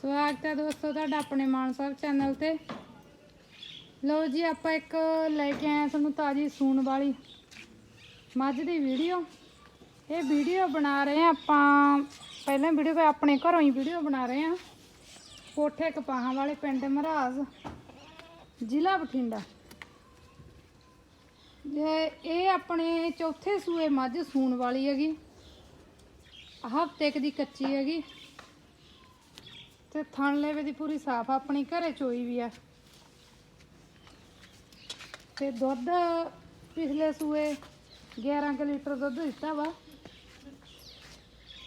ਸਵਾਗਤ ਹੈ ਦੋਸਤੋ ਤੁਹਾਡਾ ਆਪਣੇ ਮਾਨ ਸਾਹਿਬ ਚੈਨਲ ਤੇ। ਲਓ ਜੀ, ਆਪਾਂ ਇੱਕ ਲੈ ਕੇ ਆਏ ਹਾਂ ਤੁਹਾਨੂੰ ਤਾਜੀ ਸੂਣ ਵਾਲੀ ਮੱਝ ਦੀ ਵੀਡੀਓ। ਇਹ ਵੀਡੀਓ ਬਣਾ ਰਹੇ ਹਾਂ ਆਪਾਂ। ਪਹਿਲਾਂ ਵੀਡੀਓ ਕੋ ਆਪਣੇ ਘਰੋਂ ਹੀ ਵੀਡੀਓ ਬਣਾ ਰਹੇ ਹਾਂ। ਕੋਠੇ ਕਪਾਹਾਂ ਵਾਲੇ ਪਿੰਡ ਮਹਾਰਾਜ ਜ਼ਿਲ੍ਹਾ ਬਠਿੰਡਾ। ਇਹ ਆਪਣੇ ਚੌਥੇ ਸੂਏ ਮੱਝ ਸੂਣ ਵਾਲੀ ਹੈਗੀ। ਹਫ਼ਤੇ ਕੁ ਦੀ ਕੱਚੀ ਹੈਗੀ। ਤੇ ਥਣ ਲੇਵੇ ਦੀ ਪੂਰੀ ਸਾਫ਼ ਆਪਣੀ ਘਰੇ ਚੋਈ ਵੀ ਆ। ਤੇ ਦੁੱਧ ਪਿਛਲੇ ਸੂਏ 11 ਕੁ ਲੀਟਰ ਦੁੱਧ ਦਿੱਤਾ ਵਾ।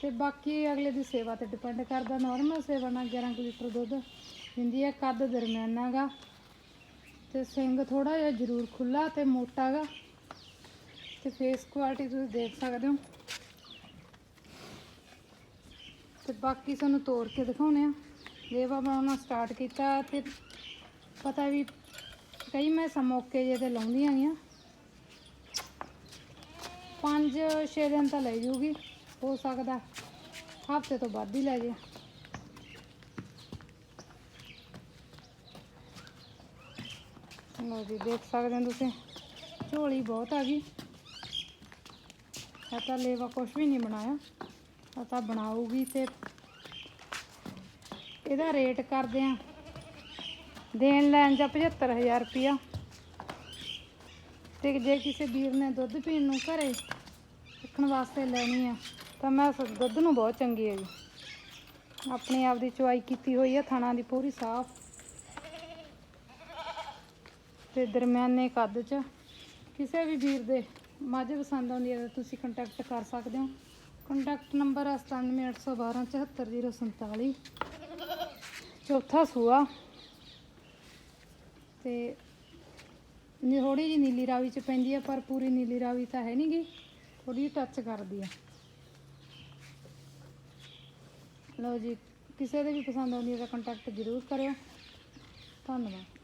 ਤੇ ਬਾਕੀ ਅਗਲੇ ਦੀ ਸੇਵਾ ਤੇ ਡਿਪੈਂਡ ਕਰਦਾ ਨਾਰਮਲ ਸੇਵਾ ਨਾਲ 11 ਕੁ ਲੀਟਰ ਦੁੱਧ ਦਿੰਦੀ ਹੈ ਕੱਦ ਦਰਮਿਆਨਾ ਗਾ। ਤੇ ਸਿੰਗ ਥੋੜਾ ਜਿਹਾ ਜ਼ਰੂਰ ਖੁੱਲਾ ਤੇ ਮੋਟਾ ਗਾ। ਤੇ ਫੇਸ ਕੁਆਲਿਟੀ ਤੁਸੀਂ ਦੇਖ ਸਕਦੇ ਹੋ। ਤੇ ਬਾਕੀ ਸਾਨੂੰ ਤੋੜ ਕੇ ਦਿਖਾਉਣੇ ਆ। ਲੇਵਾ ਬਣਾਉਣਾ ਸਟਾਰਟ ਕੀਤਾ, ਤੇ ਪਤਾ ਵੀ ਕਈ ਮੈਂ ਸਮੋਕੇ ਜੇ ਤੇ ਲਾਉਂਦੀਆਂ ਗੀਆਂ ਪੰਜ 6 ਦਿਨ ਤਾਂ ਲੈ ਜੂਗੀ, ਹੋ ਸਕਦਾ ਹਫ਼ਤੇ ਤੋਂ ਵੱਧ ਹੀ ਲੈ ਜੇ। ਲਓ ਜੀ, ਦੇਖ ਸਕਦੇ ਹੋ ਤੁਸੀਂ, ਝੋਲੀ ਬਹੁਤ ਆ ਗਈ। ਇਹ ਤਾਂ ਲੇਵਾ ਕੁਛ ਵੀ ਨਹੀਂ ਬਣਾਇਆ, ਇਹ ਤਾਂ ਬਣਾਉਗੀ ਤੇ ਇਹਦਾ ਰੇਟ ਕਰਦੇ ਆ। ਦੇਣ ਲੈਣ ਜਾਂ 75000 ਰੁਪਿਆ ਤੇ ਜੇ ਕਿਸੇ ਵੀਰ ਨੇ ਦੁੱਧ ਪੀਣ ਨੂੰ ਘਰੇ ਰੱਖਣ ਵਾਸਤੇ ਲੈਣੀ ਆ, ਤਾਂ ਮੈਂ ਦੁੱਧ ਨੂੰ ਬਹੁਤ ਚੰਗੀ ਹੈ ਜੀ। ਆਪਣੀ ਆਪ ਦੀ ਚੁਆਈ ਕੀਤੀ ਹੋਈ ਹੈ ਥਣਾ ਦੀ ਪੂਰੀ ਸਾਫ਼। ਤੇ ਦਰਮਿਆਨੇ ਕੱਦ ਚ ਕਿਸੇ ਵੀ ਵੀਰ ਦੇ ਮੱਝ ਪਸੰਦ ਆਉਂਦੀ ਹੈ ਤਾਂ ਤੁਸੀਂ ਕੰਟੈਕਟ ਕਰ ਸਕਦੇ ਹੋ। ਕੰਟੈਕਟ ਨੰਬਰ ਹੈ 97812 74047 ਚੌਥਾ ਸੂਆ। ਤੇ ਥੋੜੀ ਜੀ ਨੀਲੀ ਰਾਵੀ ਚ ਪੈਂਦੀ ਆ, ਪਰ ਪੂਰੀ ਨੀਲੀ ਰਾਵੀ ਤਾਂ ਹੈ ਨਹੀਂਗੀ ਥੋੜੀ ਟੱਚ ਕਰਦੀ ਆ। ਲਓ ਜੀ, ਕਿਸੇ ਦੇ ਵੀ ਪਸੰਦ ਆਉਂਦੀ ਹੈ ਤਾਂ ਕੰਟੈਕਟ ਜ਼ਰੂਰ ਕਰਿਓ। ਧੰਨਵਾਦ।